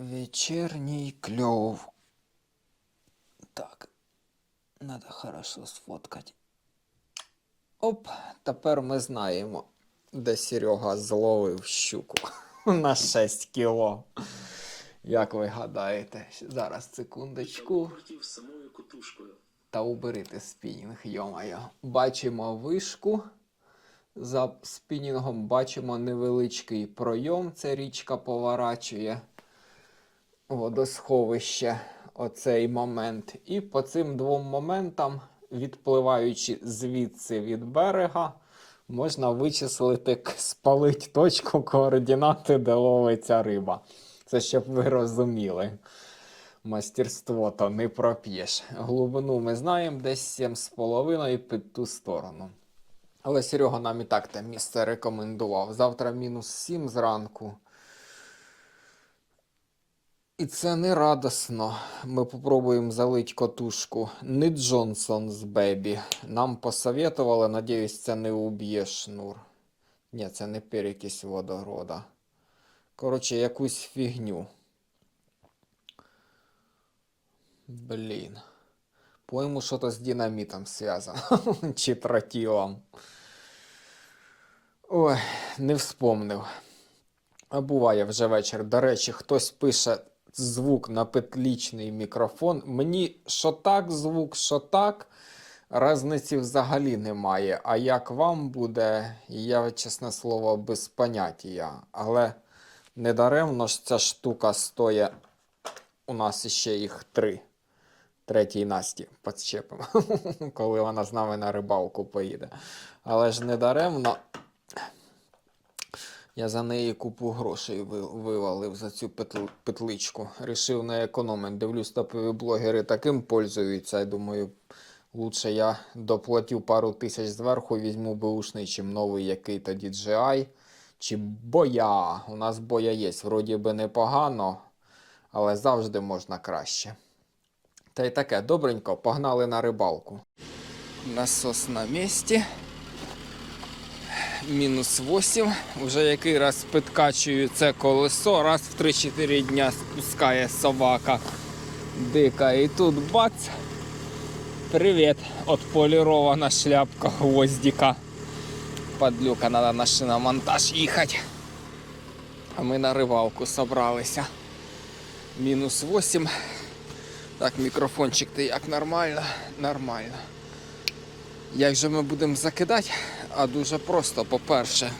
Вечерний клев. Так. Надо хорошо сфоткати. Оп, тепер ми знаємо, де Серега зловив щуку на 6 кіло. Як ви гадаєте? Зараз секундочку. Та уберите спінінг, йомайо. Бачимо вишку. За спінінгом бачимо невеличкий пройом. Це річка поворачує водосховище. Оцей момент. І по цим двом моментам, відпливаючи звідси від берега, можна вичислити, спалить точку координати, де ловиться риба. Це щоб ви розуміли. Мастерство то не проп'єш. Глибину ми знаємо, десь 7,5 під ту сторону. Але Серега нам і так те місце рекомендував. Завтра мінус 7 зранку. І це не радосно. Ми попробуємо залить котушку. Не Джонсон з Бебі. Нам посоветували, надіюсь, це не уб'є шнур. Ні, це не перекись водорода. Коротше, якусь фігню. Блін. По-моєму, що-то з динамітом зв'язано. Чи тротілом. Ой, не вспомнив. А буває вже вечір. До речі, хтось пише звук на петлічний мікрофон. Мені що так звук, що так. Разниці взагалі немає. А як вам буде, я, чесне слово, без поняття. Але недаремно ж ця штука стоїть. У нас ще їх три. Третій Насті підчепимо, коли вона з нами на рибалку поїде. Але ж недаремно я за неї купу грошей вивалив за цю петличку. Рішив не економити. Дивлюсь, топові блогери таким пользуються. Я думаю, лучше я доплатю пару тисяч зверху, візьму беушний, чим новий який то DJI. Чи боя. У нас боя є. Вроді би непогано, але завжди можна краще. Та й таке, добренько, погнали на рибалку. Насос на місці. Мінус 8. Вже який раз підкачую це колесо, раз в 3-4 дня спускає собака дика. І тут бац. Привіт, отполірована шляпка гвоздика. Подлюка, треба на шиномонтаж їхати. А ми на рибалку собралися. Мінус 8. Так, мікрофончик ти як нормально? Нормально. Як же ми будемо закидати? А дуже просто, по-перше.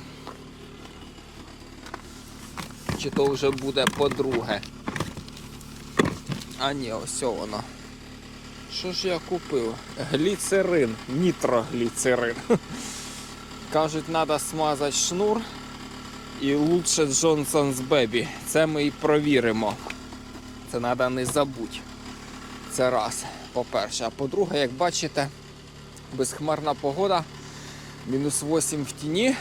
Чи то вже буде по-друге? А ні, ось воно. Що ж я купив? Гліцерин, нітрогліцерин. Кажуть, треба смазати шнур і лучше Johnson's Baby. Це ми і провіримо. Це треба не забути. Це раз, по-перше. А по-друге, як бачите, безхмарна погода, мінус 8 в тіні,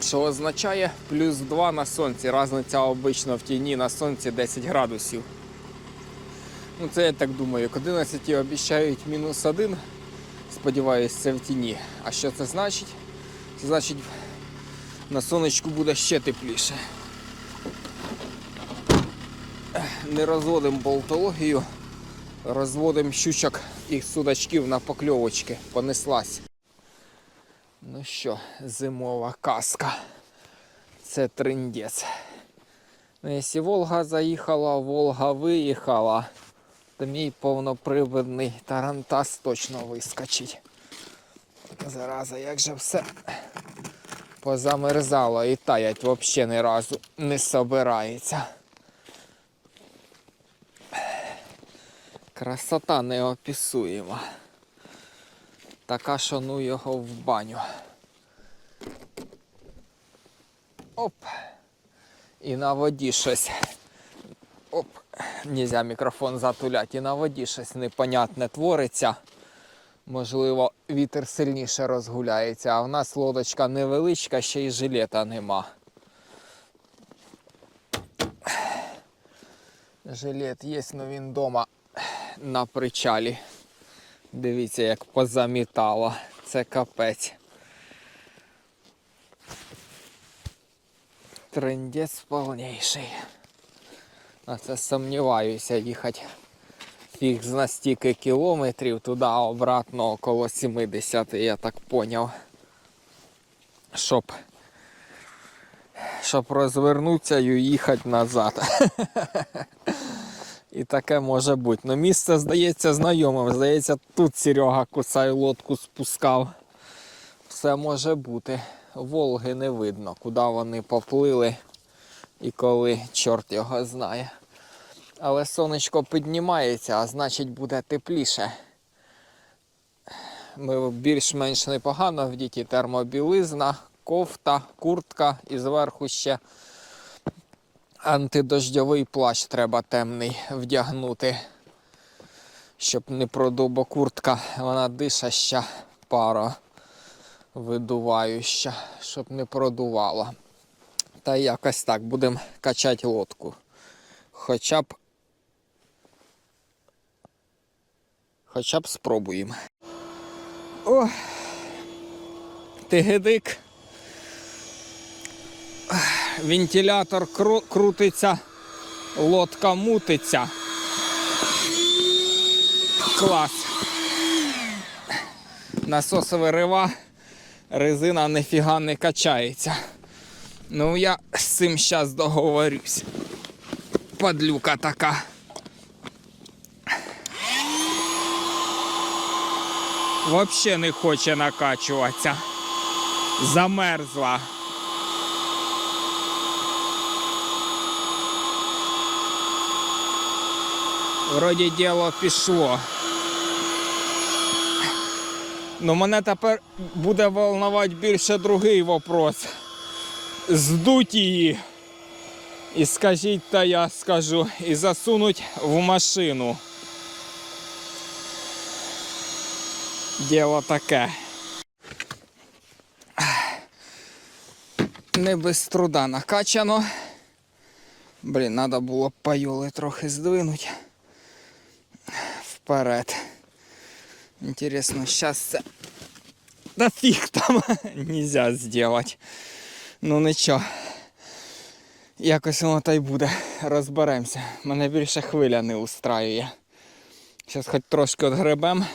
що означає плюс 2 на сонці. Разниця обично в тіні на сонці 10 градусів. Ну, це я так думаю, к 11 обіцяють мінус 1. Сподіваюсь, це в тіні. А що це значить? Це значить, на сонечку буде ще тепліше. Не розводимо болтологію, розводимо щучок і судачків на покльовочки. Понеслась. Ну що, зимова казка. Це триндець. Ну, якщо Волга заїхала, Волга виїхала, то мій повноприводний тарантас точно вискочить. Зараза, як же все позамерзало і таять взагалі ні разу не собирається. Красота неописуєма. Така, що його в баню. Оп. І на воді щось. Оп. Нельзя мікрофон затуляти. І на воді щось непонятне твориться. Можливо, вітер сильніше розгуляється, а в нас лодочка невеличка, ще й жилета нема. Жилет є, але він вдома на причалі. Дивіться, як позамітало. Це капець. Трендець повніший. А це сумніваюся їхати фіг з стільки кілометрів туди обратно около 70, я так поняв. Щоб, щоб розвернутися і їхати назад. І таке може бути. Ну місце здається знайомим. Здається, тут Серега кусай лодку спускав. Все може бути. Волги не видно, куди вони поплили і коли чорт його знає. Але сонечко піднімається, а значить буде тепліше. Ми більш-менш непогано вдіті термобілизна, кофта, куртка і зверху ще антидождьовий плащ треба темний вдягнути. Щоб не продуба куртка, вона дишаща пара видуваюча, щоб не продувала. Та якось так будемо качати лодку. Хоча б. Хоча б спробуємо. О! Тигидик. Вентилятор кру- крутиться, лодка мутиться. Клас. Насос вирива, резина ніфіга не качається. Ну я з цим зараз договорюсь. Падлюка така. Вообще не хоче накачуватися. Замерзла. Вроді діло пішло. Ну мене тепер буде волнувати більше другий вопрос. Здуть її. І скажіть, та я скажу, і засунуть в машину. Діло таке. Не без труда накачано. Блін, треба було пайоли трохи здвинути. Вперед. Інтересно, зараз це. Да фіг там нельзя зробити. Ну нічого. Якось воно та й буде. Розберемося. Мене більше хвиля не устраює. Зараз хоч трошки отгребем.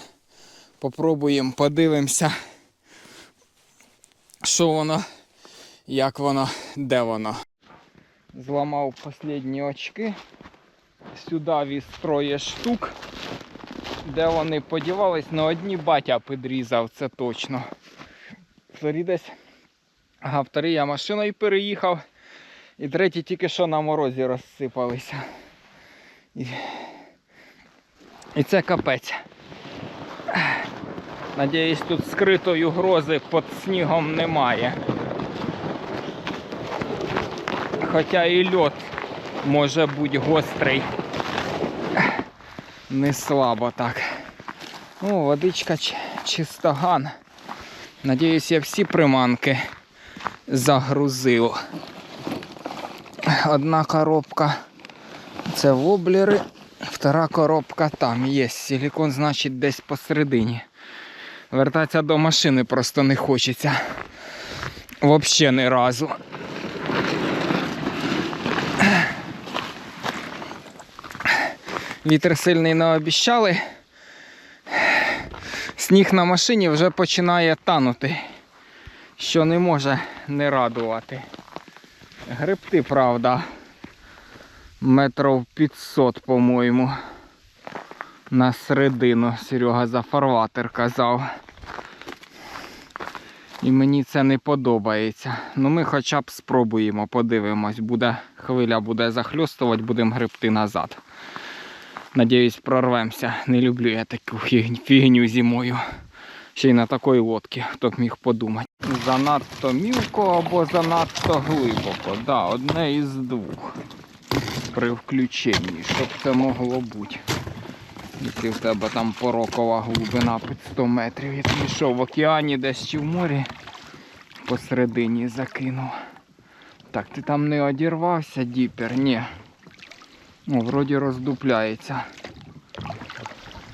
Попробуємо, подивимося, що воно, як воно, де воно. Зламав останні очки. Сюди віз троє штук. Де вони подівались, на одні батя підрізав, це точно. Вторі десь. Ага, я машиною переїхав. І треті тільки що на морозі розсипалися. І, і це капець. Надіюсь, тут скритої угрози під снігом немає. Хоча і льот може бути гострий. Не слабо так. О, водичка чистоган. Надіюсь, я всі приманки загрузив. Одна коробка це воблери, втора коробка там є. Силікон, значить, десь посередині. Вертатися до машини просто не хочеться. Взагалі ні разу. Вітер сильний не обіщали. Сніг на машині вже починає танути, що не може не радувати. Гребти, правда, метрів 500, по-моєму. На середину Серега за фарватер казав. І мені це не подобається. Ну ми хоча б спробуємо, подивимось. Буде, хвиля буде захльостувати, будемо гребти назад. Надіюсь, прорвемося. Не люблю я таку фігню, зимою. Ще й на такій лодці, хто б міг подумати. Занадто мілко або занадто глибоко. Да, одне із двох. При включенні, щоб це могло бути. Якщо в тебе там порокова глибина під 100 метрів, я тобі що, в океані десь чи в морі посередині закинув. Так, ти там не одірвався, діпер? Ні. О, вроді роздупляється.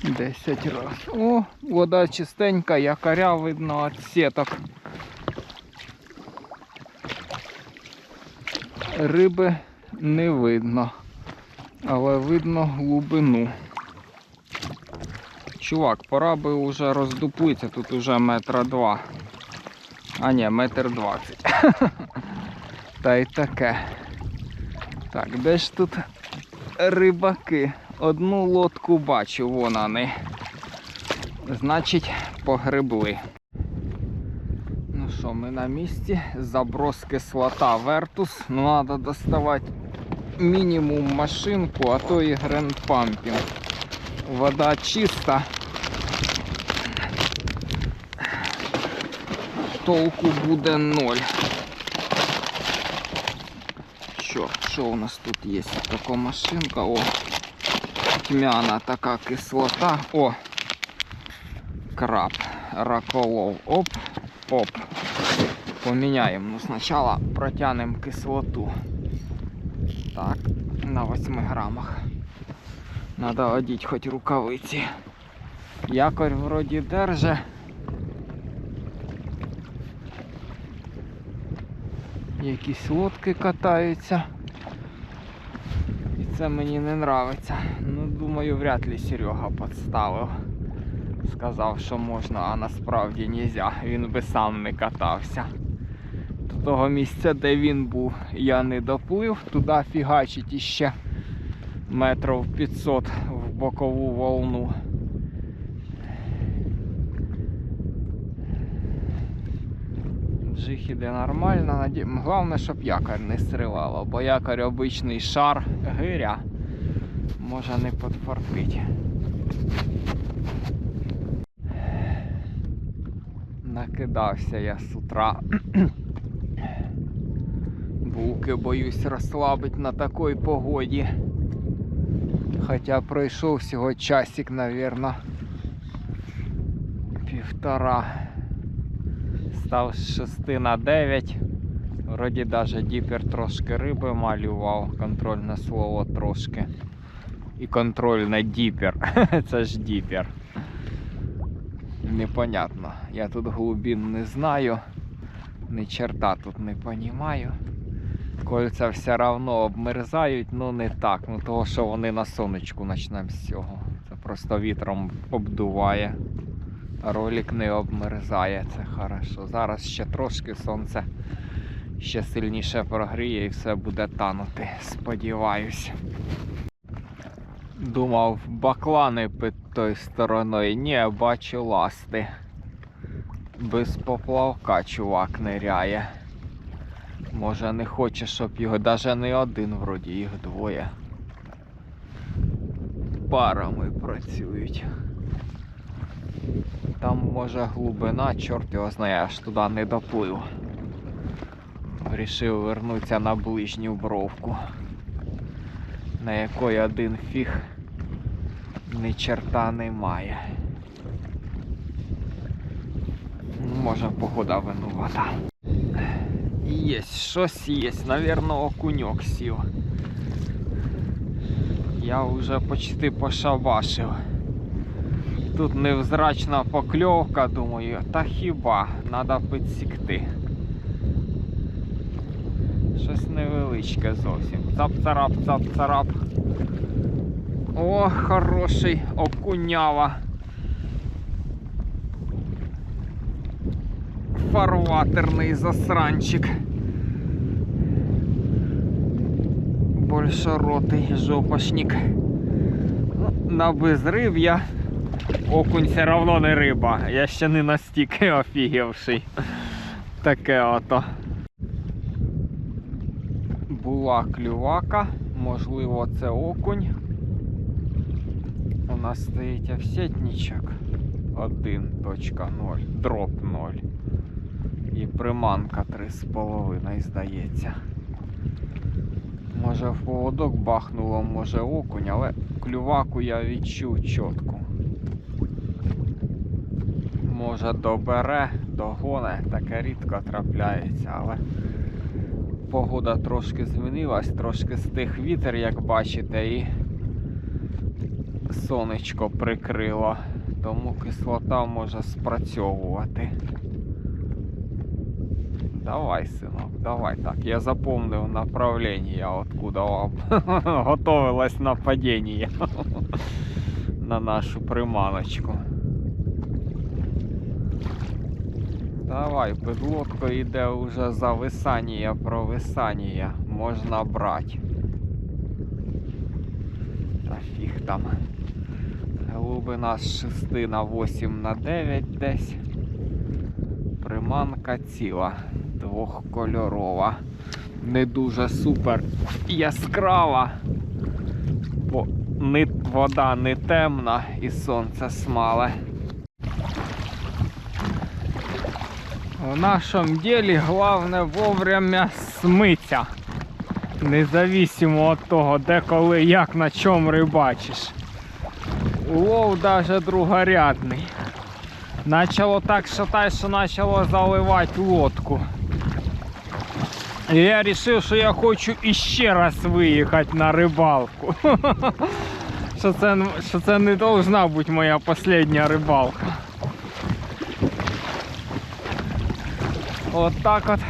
10 раз. О, вода чистенька, якоря видно від сіток. Риби не видно. але видно глибину. Чувак, пора би уже роздуплитися, тут уже метра два. А ні, метр двадцять. Та й таке. Так, де ж тут рибаки? Одну лодку бачу, вон вони. Значить, погребли. Ну що, ми на місці. Заброс кислота Вертус. Ну, треба доставати мінімум машинку, а то і грандпампінг. Вода чиста. Толку буде ноль. Що, що у нас тут є? Така машинка. О, тьмяна така кислота. О, краб, раколов. Оп, оп. Поміняємо. Ну, спочатку протягнемо кислоту. Так, на 8 грамах. Надо одіть хоч рукавиці. Якорь вроді держи. Якісь лодки катаються. І це мені не нравиться. Ну, думаю, вряд ли Серега підставив. Сказав, що можна, а насправді нельзя. Він би сам не катався. До того місця, де він був, я не доплив, туди фігачить іще метрів 500 в бокову волну. Джих іде нормально, головне, щоб якорь не сривало, бо якорь обичний шар гиря може не подфартить. Накидався я з утра. Булки боюсь розслабить на такій погоді. Хоча пройшов всього часик, навірно, півтора. Став з 6 на 9. Вроді даже діпер трошки риби малював, контрольне слово трошки. І контрольне діпер. Це ж діпер. Непонятно. Я тут глибин не знаю. Ні черта тут не понімаю. Кольця все равно обмерзають, ну не так. Ну того, що вони на сонечку почнемо з цього. Це просто вітром обдуває. Ролик не обмерзає, це хорошо. Зараз ще трошки сонце ще сильніше прогріє і все буде танути, сподіваюсь. Думав, баклани під тою стороною. Ні, бачу ласти. Без поплавка чувак ниряє. Може не хоче, щоб його даже не один, вроді їх двоє. Парами працюють. Там може глибина, чорт його знає, аж туди не доплив. Рішив вернутися на ближню бровку, на якої один фіг ні черта немає. Може погода винувата. Єсть, щось є, навірно, окуньок сів. Я вже почти пошабашив. Тут невзрачна покльовка, думаю, та хіба треба підсікти. Щось невеличке зовсім. Цап-царап, цап-царап. О, хороший окунява. Фарватерний засранчик. Большоротий жопошник. Ну, на безрив'я окунь все равно не риба. Я ще не настільки офігівший. Таке ото. Була клювака, можливо, це окунь. У нас стоїть офсетничок 1.0, дроп 0. І приманка 3,5, здається. Може в поводок бахнуло, може окунь, але клюваку я відчув чітко. Може добере, догоне, таке рідко трапляється, але погода трошки змінилась, трошки стих вітер, як бачите, і сонечко прикрило, тому кислота може спрацьовувати. Давай, синок, давай так. Я запомнив направление, откуда вам готовилось нападение на нашу приманочку. Давай, подлодка йде уже зависання, провисання. Можна брати. Та фіг там. Глибина з 6 на 8 на 9 десь. Приманка ціла, двохкольорова. Не дуже супер яскрава. Бо вода не темна і сонце смале. В нашем деле главное вовремя смыться. Независимо від того, де коли, як на чому рибачиш. Улов даже другорядний. Начало так шатать, що начало заливати лодку. І я вирішив, що я хочу іще раз виїхати на рибалку. Що це, що це не должна бути моя остання рибалка. От так от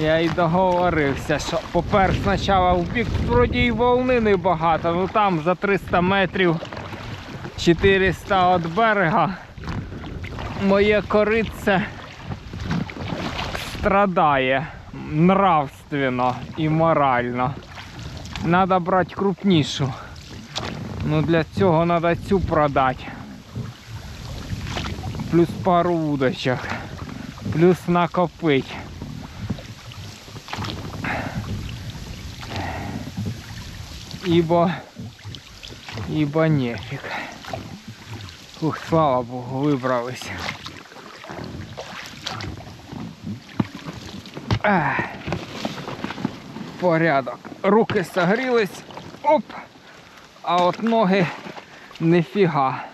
я і договорився, що попер спочатку в бік вроді і волни небагато, ну там за 300 метрів 400 від берега моє корице страдає нравственно і морально. Надо брати крупнішу. Ну для цього треба цю продати. Плюс пару удочок. Плюс накопить. Ибо, ибо нефиг. Ух, слава богу, вибрались. Порядок. Руки согрілись. Оп! А от ноги нифіга.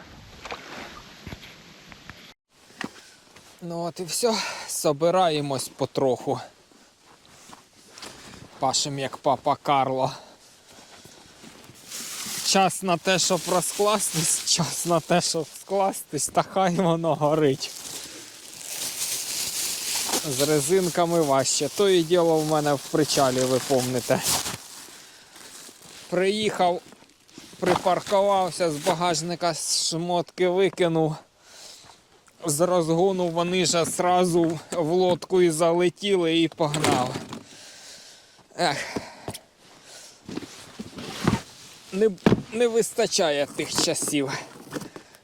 Ну от і все. Собираємось потроху. Пашем як папа Карло. Час на те, щоб розкластись, час на те, щоб скластись, та хай воно горить. З резинками важче. То і діло в мене в причалі, ви помните. Приїхав, припаркувався з багажника шмотки викинув. З розгону вони ж зразу в лодку і залетіли і погнав. Ех. Не, не вистачає тих часів.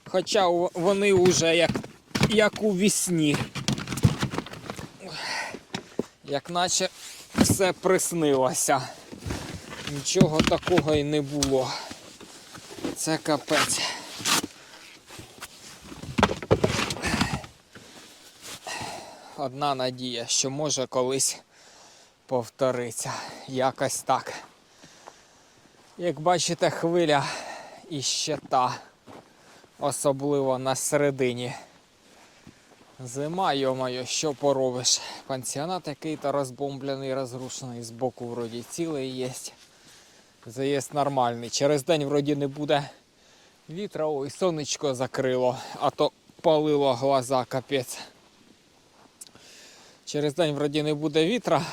Хоча вони вже як, як у вісні. Як наче все приснилося. Нічого такого і не було. Це капець. Одна надія, що може колись повториться. Якось так. Як бачите, хвиля і ще та, особливо на середині. Зима, йомайо, що поробиш? Пансіонат який-то розбомблений, розрушений, збоку вроді цілий є. Заїзд нормальний. Через день вроді не буде вітра, ой, сонечко закрило, а то палило глаза капець. Через день вроді не буде вітра.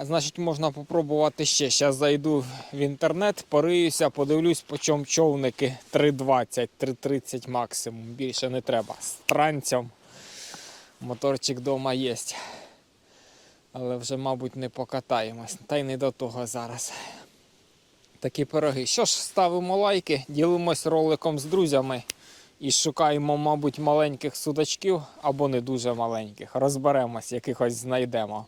Значить можна попробувати ще. Зараз зайду в інтернет, пориюся, подивлюсь, по чому човники 3,20, 3,30 максимум. Більше не треба. З. Моторчик вдома є. Але вже, мабуть, не покатаємось. Та й не до того зараз. Такі пироги. Що ж, ставимо лайки, ділимось роликом з друзями і шукаємо, мабуть, маленьких судачків або не дуже маленьких. Розберемось, якихось знайдемо.